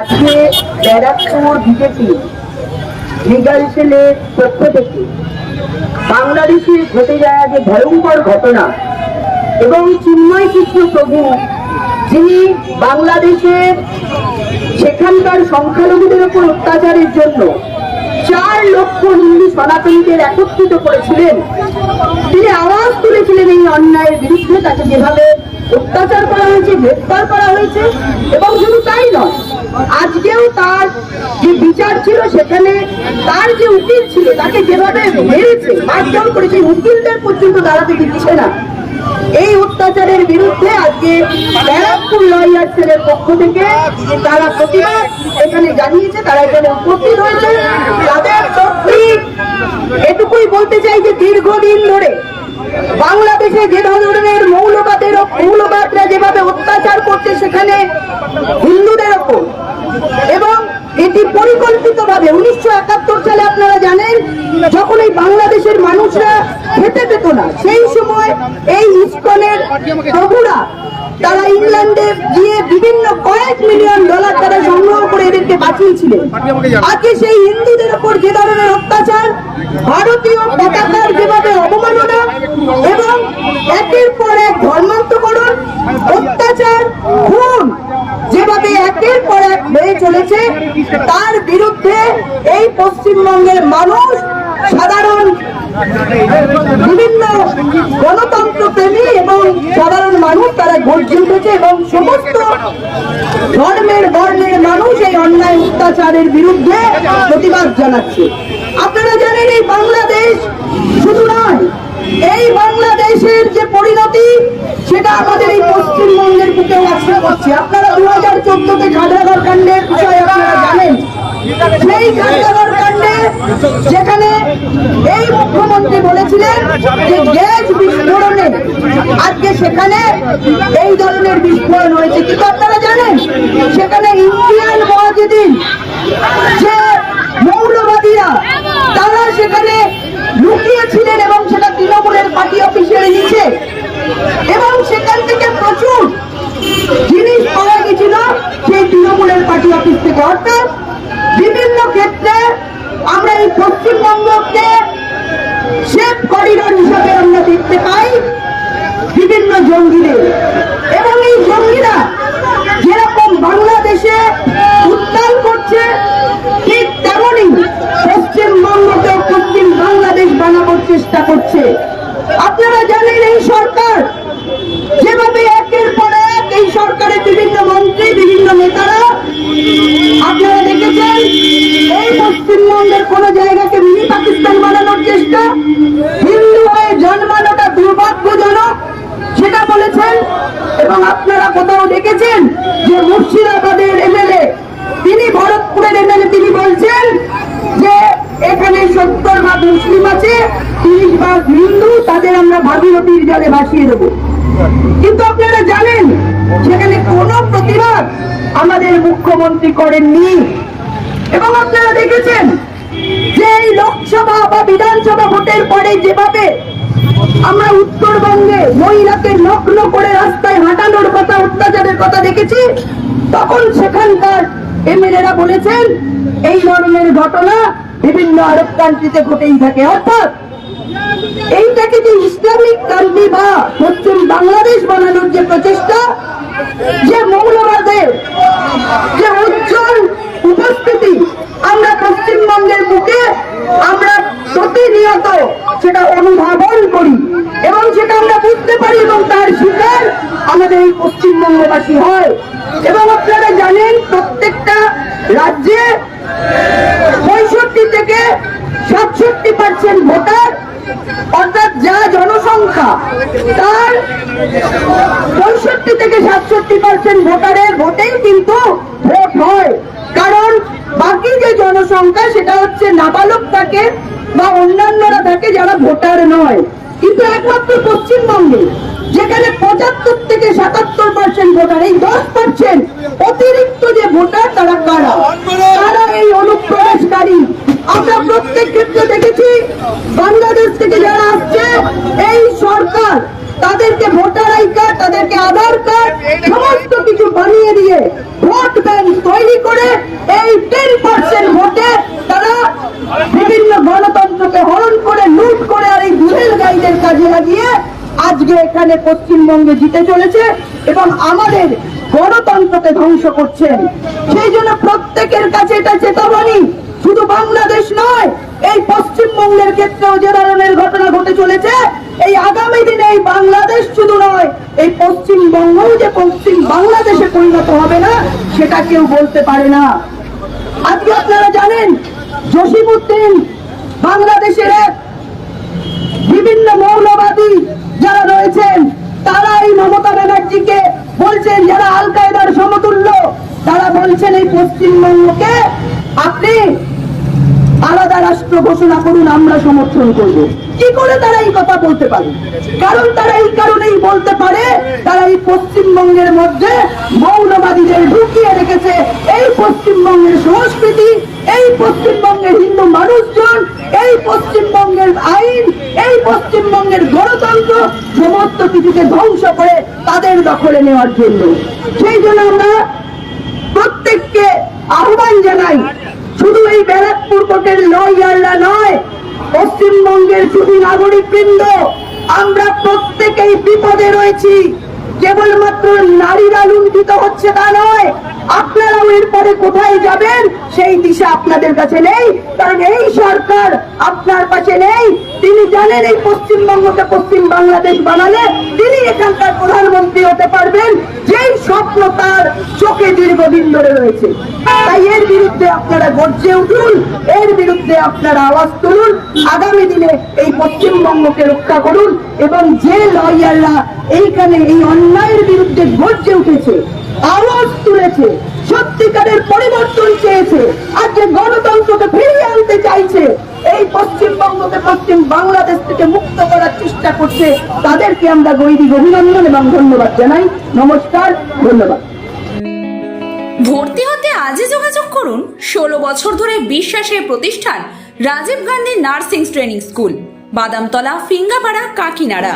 আজকে Barrackpore BJP legal সেলের পক্ষ থেকে বাংলাদেশে ঘটে যাওয়া যে ভয়ঙ্কর ঘটনা এবং চিন্ময় কৃষ্ণ প্রভু, যিনি বাংলাদেশের সেখানকার সংখ্যালঘুদের উপর অত্যাচারের জন্য চার লক্ষ হিন্দু সনাতনীদের একত্রিত করেছিলেন, তিনি আওয়াজ তুলেছিলেন এই অন্যায়ের বিরুদ্ধে, তাকে যেভাবে অত্যাচার করা হয়েছে, গ্রেপ্তার করা হয়েছে, এবং শুধু তাই নয় আজকেও তার যে বিচার ছিল সেখানে তার যে উকিল ছিল, তাকে যেভাবে মেরেছে, মারধর করেছে উকিলদের পর্যন্ত দাঁড়াতে দিচ্ছে না। এই অত্যাচারের বিরুদ্ধে আজকে ব্যারাকপুর লয়ার সেলের পক্ষ থেকে তারা প্রতিবাদ এখানে জানিয়েছে, তারা এখানে উপস্থিত হয়েছে। তাদের এটুকুই বলতে চাই যে দীর্ঘদিন ধরে বাংলাদেশে যে ধরনের মৌলবাদের মৌলবাদরা যেভাবে অত্যাচার করছে সেখানে হিন্দুদের ওপর এবং এটি পরিকল্পিত ভাবে উনিশশো একাত্তর সালে আপনারা জানেন যখন এই বাংলাদেশের মানুষরা খেতে পেত না সেই সময় এই তারা ইংল্যান্ডে গিয়ে বিভিন্ন কয়েক মিলিয়ন ডলার তারা সংগ্রহ করে এদেরকে বাঁচিয়েছিলেন আজকে সেই হিন্দুদের উপর যে ধরনের অত্যাচার ভারতীয় পতাকার যেভাবে অবমাননা এবং একের পর এক ধর্মান্তকরণ অত্যাচার খুন যেভাবে একের পর এক হয়ে চলেছে তার বিরুদ্ধে এই পশ্চিমবঙ্গের মানুষ সাধারণ বিভিন্ন গণতন্ত্র প্রেমী এবং সাধারণ মানুষ তারা গর্জে উঠেছে এবং সমস্ত ধর্মের বর্ণের মানুষ এই অন্যায় অত্যাচারের বিরুদ্ধে প্রতিবাদ জানাচ্ছে। আপনারা জানেন এই বাংলাদেশ শুধু নয়, এই বাংলাদেশের যে পরিণতি, সেটা আমাদের এই পশ্চিমবঙ্গের বুকেও আশ্রয় করছে আপনারা দু হাজার চোদ্দতে খাগড়াগড় কাণ্ডের বিষয়ে আপনারা জানেন। সেই কাণ্ডে যেখানে এই মুখ্যমন্ত্রী বলেছিলেন যে গ্যাস বিস্ফোরণে, আজকে সেখানে এই ধরনের বিস্ফোরণ হয়েছে। কিন্তু আপনারা জানেন, সেখানে ইন্ডিয়ান মহাজিদিন যে মৌলবাদীরা, তারা সেখানে লুকিয়েছিলেন এবং সেটা তৃণমূলের পার্টি অফিসের নিচে এবং সেখান থেকে প্রচুর জিনিস পাওয়া গেছিল সেই তৃণমূলের পার্টি অফিস থেকে। অর্থাৎ বিভিন্ন ক্ষেত্রে আমরা এই পশ্চিমবঙ্গকে সেফ করিডোর হিসাবে আমরা দেখতে পাই বিভিন্ন জঙ্গিদের। এবং এই জঙ্গিরা যেরকম বাংলাদেশে উত্তাল করছে, ঠিক তেমনই পশ্চিমবঙ্গকে পশ্চিম বাংলাদেশ বানাবার চেষ্টা করছে। আপনারা জানেন এই সরকার যেভাবে একের পর এক এই সরকারের বিভিন্ন মন্ত্রী, বিভিন্ন নেতারা তিরিশ ভাগ হিন্দু, তাদের আমরা ভাগীরথীর জলে ভাসিয়ে দেবো। কিন্তু আপনারা জানেন, সেখানে কোনো প্রতিবাদ আমাদের মুখ্যমন্ত্রী করেননি। এবং আপনারা দেখেছেন যে এই লোকসভা বা বিধানসভা ভোটের পরে যেভাবে আমরা উত্তরবঙ্গে মহিলাকে নগ্ন করে রাস্তায় হাঁটানোর কথা, অত্যাচারের কথা দেখেছি, তখন সেখানকার এমএলএরা বলেছেন, এই ধরনের ঘটনা বিভিন্ন আরব কান্ট্রিতে ঘটেই থাকে। অর্থাৎ এইটাকে যে ইসলামিক কান্ট্রি বা পশ্চিম বাংলাদেশ বানানোর যে প্রচেষ্টা, যে মৌলবাদের যে উজ্জ্বল উপস্থিতি আমরা পশ্চিমবঙ্গের বুকে আমরা প্রতিনিয়ত সেটা অনুধাবন করি এবং সেটা আমরা বুঝতে পারি এবং তার শিকার আমাদের এই পশ্চিমবঙ্গবাসী হয়। এবং আপনারা জানেন, প্রত্যেকটা রাজ্যে পঁয়ষট্টি থেকে সাতষট্টি পার্সেন্ট ভোটার অর্থাৎ যা জনসংখ্যা, তার পঁয়ষট্টি থেকে সাতষট্টি পার্সেন্ট ভোটারের ভোটেই কিন্তু ভোট হয়। কারণ বাকি যে জনসংখ্যা, সেটা হচ্ছে নাবালক থাকে বা অন্যান্যরা থাকে যারা ভোটার নয়। কিন্তু একমাত্র পশ্চিমবঙ্গে, যেখানে পঁচাত্তর থেকে সাতাত্তর পার্সেন্ট ভোটার, এই দশ পার্সেন্ট অতিরিক্ত যে ভোটার, তারা কারা? আমরা প্রত্যেক ক্ষেত্রে দেখেছি, বাংলাদেশ থেকে যারা আসছে, এই সরকার, তাদেরকে ভোটার আই কার্ড, তাদেরকে আধার কার্ড, সমস্ত কিছু বানিয়ে দিয়ে ভোট ব্যাংক তৈরি করে এই টেন পার্সেন্ট ভোটে তারা বিভিন্ন গণতন্ত্রকে হরণ করে, লুট করে আর এই দুধের গাইদের কাজে লাগিয়ে আজকে এখানে পশ্চিমবঙ্গে জিতে চলেছে এবং আমাদের গণতন্ত্রকে ধ্বংস করছেন সেই জন্য প্রত্যেকের কাছে এটা চেতাবনী। শুধু বাংলাদেশ নয়, এই পশ্চিমবঙ্গের ক্ষেত্রেও যে ধরনের ঘটনা ঘটে চলেছে, এই আগামী দিনে এই বাংলাদেশ শুধু নয়, এই পশ্চিমবঙ্গও যে পশ্চিম বাংলাদেশে পরিণত হবে না, সেটা কেউ বলতে পারে না। আজকে আপনারা জানেন জসিমুদ্দিন বাংলাদেশের এক বিভিন্ন মৌলবাদী যারা রয়েছেন, তারা এই মমতা ব্যানার্জিকে বলছেন, যারা আল কায়দার সমতুল্য, তারা বলছেন এই পশ্চিমবঙ্গকে আপনি রাষ্ট্র ঘোষণা করুন, আমরা সমর্থন করব। কি করে তারা এই কথা বলতে পারে? কারণ তারা এই কারণেই বলতে পারে, তারা এই পশ্চিমবঙ্গের মধ্যে মৌলবাদীদের ঢুকিয়ে রেখেছে। এই পশ্চিমবঙ্গের সংস্কৃতি, এই পশ্চিমবঙ্গের হিন্দু মানুষজন, এই পশ্চিমবঙ্গের আইন, এই পশ্চিমবঙ্গের গণতন্ত্র সমস্ত কিছুকে ধ্বংস করে তাদের দখলে নেওয়ার জন্য। সেই জন্য আমরা প্রত্যেককে আহ্বান জানাই শুধু এই ব্যারাকপুর কোর্টের লয়াররা নয় পশ্চিমবঙ্গের শুধু নাগরিক বৃন্দ আমরা প্রত্যেকেই বিপদে রয়েছি। কেবলমাত্র নারীরা লুণ্ঠিত হচ্ছে তা নয় আপনারাও এরপরে কোথায় যাবেন? সেই দিশা আপনাদের কাছে নেই। কারণ এই সরকার আপনার পাশে নেই। তিনি জানেন এই পশ্চিমবঙ্গকে পশ্চিম বাংলাদেশ বানালে তিনি এখানকার প্রধানমন্ত্রী হতে পারবেন। যেই স্বপ্ন তার চোখে দীর্ঘদিন ধরে রয়েছে। তাই এর বিরুদ্ধে আপনারা গর্জে উঠুন। এর বিরুদ্ধে আপনারা আওয়াজ তুলুন। আগামী দিনে এই পশ্চিমবঙ্গকে রক্ষা করুন। এবং যে লয়াররা এইখানে এই অন্যায়ের বিরুদ্ধে গর্জে উঠেছে আওয়াজ তুলেছে, সত্যিকারের পরিবর্তন চেয়েছে, আজকে গণতন্ত্রকে ফিরিয়ে আনতে চাইছে। এই পশ্চিমবঙ্গকে পশ্চিম বাংলাদেশ থেকে মুক্ত করার চেষ্টা করছে, তাদেরকে আমরা গৈরিক অভিনন্দন এবং ধন্যবাদ জানাই। নমস্কার, ধন্যবাদ। ভর্তি হতে আজই যোগাযোগ করুন, ষোলো বছর ধরে বিশ্বাসের প্রতিষ্ঠান Rajiv Gandhi nursing training school, Badamtala, Phingapara, Kakinara.